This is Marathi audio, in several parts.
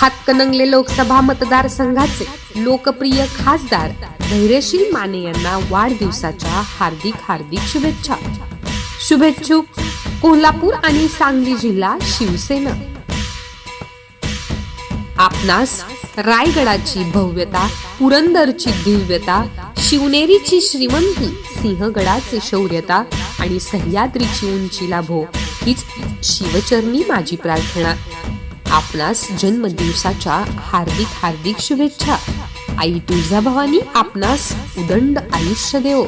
हातकणंगले लोकसभा मतदारसंघाचे लोकप्रिय खासदार धैर्यशील माने यांना वाढदिवसाच्या हार्दिक हार्दिक शुभेच्छा. शुभेच्छुक कोल्हापूर आणि सांगली जिल्हा शिवसेना. आपणास रायगडाची भव्यता पुरंदरची दिव्यता शिवनेरीची श्रीमंती सिंहगडाचे शौर्यता आणि सह्याद्रीची उंची लाभो हीच शिवचरणी माझी प्रार्थना. आपणास जन्मदिवसाच्या हार्दिक हार्दिक शुभेच्छा. आई तुळजाभवानी आपणास उदंड आयुष्य देव.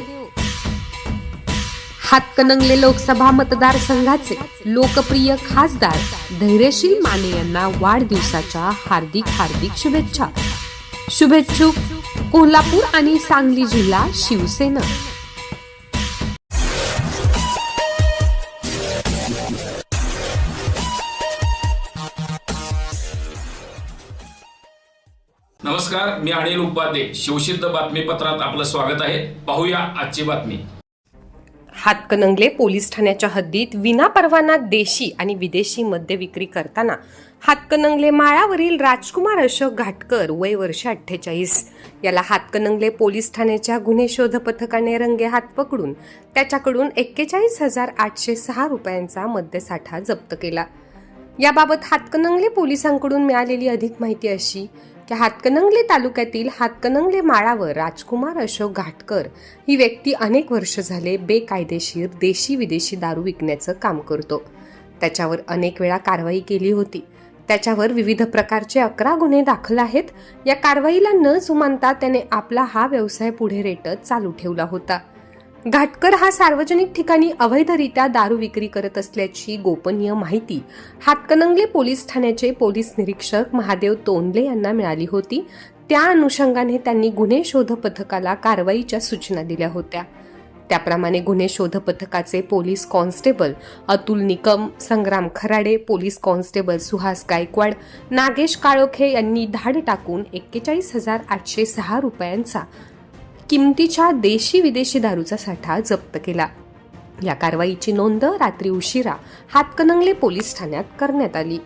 हातकणंगले लोकसभा मतदारसंघाचे लोकप्रिय खासदार धैर्यशील माने यांना वाढदिवसाच्या हार्दिक हार्दिक शुभेच्छा. शुभेच्छुक कोल्हापूर आणि सांगली जिल्हा शिवसेना. नमस्कार मी अनिल उपाध्ये. शिवसिद्ध बातमीपत्रात आपलं स्वागत आहे. पाहूया आजची बातमी. हातकणंगले पोलीस ठाण्याच्या हद्दीत विनापरवाना देशी आणि विदेशी मद्य विक्री करताना हातकणंगले माळावरील राजकुमार अशोक घाटकर वय वर्ष अठ्ठेचाळीस. याला हातकणंगले पोलीस ठाण्याच्या गुन्हे शोध पथकाने रंगे हात पकडून त्याच्याकडून एक्केचाळीस हजार आठशे सहा रुपयांचा मद्यसाठा जप्त केला. याबाबत हातकणंगले पोलिसांकडून मिळालेली अधिक माहिती अशी की हातकणंगले तालुक्यातील हातकणंगले माळावर राजकुमार अशोक घाटकर ही व्यक्ती अनेक वर्ष झाले बेकायदेशीर देशी विदेशी दारू विकण्याचं काम करतो. त्याच्यावर अनेक वेळा कारवाई केली होती. त्याच्यावर विविध प्रकारचे अकरा गुन्हे दाखल आहेत. या कारवाईला न जुमानता त्याने आपला हा व्यवसाय पुढे रेटत चालू ठेवला होता. घाटकर हा सार्वजनिक ठिकाणी अवैधरित्या दारू विक्री करत असल्याची गोपनीय माहिती हातकणंगले पोलीस ठाण्याचे पोलीस निरीक्षक महादेव तोंडले यांना मिळाली होती. त्या अनुषंगाने त्यांनी गुन्हे शोध पथकाला कारवाईच्या सूचना दिल्या होत्या. त्याप्रमाणे गुन्हे शोध पथकाचे police constable Atul Nikam Sangram Kharade police constable Suhas Gaikwad Nagesh Kalokhe यांनी धाड टाकून एक्केचाळीस हजार आठशे सहा रुपयांचा किमतीच्या देशी विदेशी दारूचा साठा जप्त केला. या कारवाईची नोंद रात्री उशिरा हातकणंगले पोलीस ठाण्यात करण्यात आली.